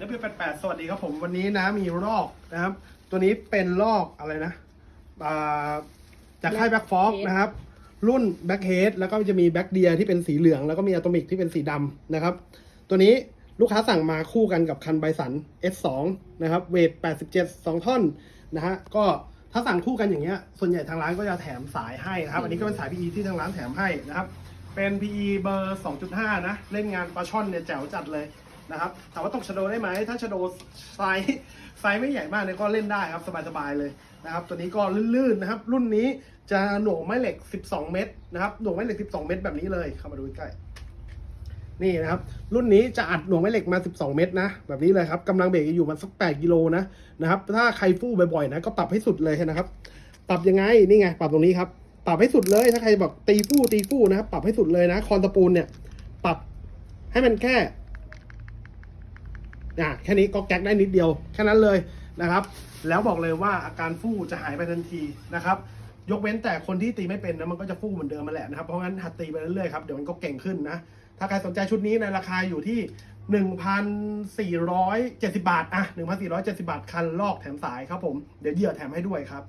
W88 สวัสดีครับผมวันนี้นะมีลอกนะครับ ตัวนี้เป็นลอกอะไรนะอ่าจากค่ายแบ็คฟอก Black Head นะครับ รุ่นแบ็คเฮดแล้วก็จะมีแบ็คเดียที่เป็นสีเหลือง แล้วก็มีอะโตมิกที่เป็นสีดำนะครับ ตัวนี้ลูกค้าสั่งมาคู่กันกับคันไบสัน S2 นะครับเวท87 2ท่อนนะฮะก็ถ้าสั่งคู่กันอย่างเงี้ย ส่วนใหญ่ทางร้านก็จะแถมสายให้นะครับ อันนี้ก็เป็นสาย PE ที่ทางร้านแถมให้นะครับ เป็น PE เบอร์ 2.5 นะ เล่นงานปลาช่อนเนี่ยแจ๋วจัดเลย นะครับถามว่าตกชโดได้ไหมถ้าชโดไซส์ไซส์ไม่ใหญ่มากเนี่ยก็เล่นได้ครับสบายๆเลยนะครับ ตัวนี้ก็ลื่นๆนะครับ รุ่นนี้จะหน่วงไม้เหล็ก 12 เมตรนะครับหน่วงไม้เหล็ก 12 เมตรแบบนี้เลยเข้ามาดูใกล้นี่นะครับ รุ่นนี้จะอัดหน่วงไม้เหล็กมา 12 เมตรนะ แบบนี้เลยครับกำลังเบรกอยู่มันสัก 8 กิโลนะนะครับถ้าใครฟู่บ่อยๆนะก็ปรับให้สุดเลยนะครับ ปรับยังไงนี่ไง ปรับตรงนี้ครับปรับให้สุดเลยถ้าใครบอกตีฟู่ตีฟู่นะครับ ปรับให้สุดเลยนะ คอนตะปูนเนี่ย ปรับให้มันแค่ อะแค่นี้ก็แก๊กได้นิดเดียว แค่นั้นเลยนะครับ แล้วบอกเลยว่าอาการฟู่จะหายไปทันทีนะครับ ยกเว้นแต่คนที่ตีไม่เป็นนะมันก็จะฟู่เหมือนเดิมมาแหละนะครับ เพราะงั้นหัดตีไปเรื่อยๆครับเดี๋ยวมันก็เก่งขึ้นนะ ถ้าใครสนใจชุดนี้ในราคาอยู่ที่ 1,470 บาท อะ 1,470 บาท คันลอกแถมสายครับผม เดี๋ยวเหยื่อแถมให้ด้วยครับ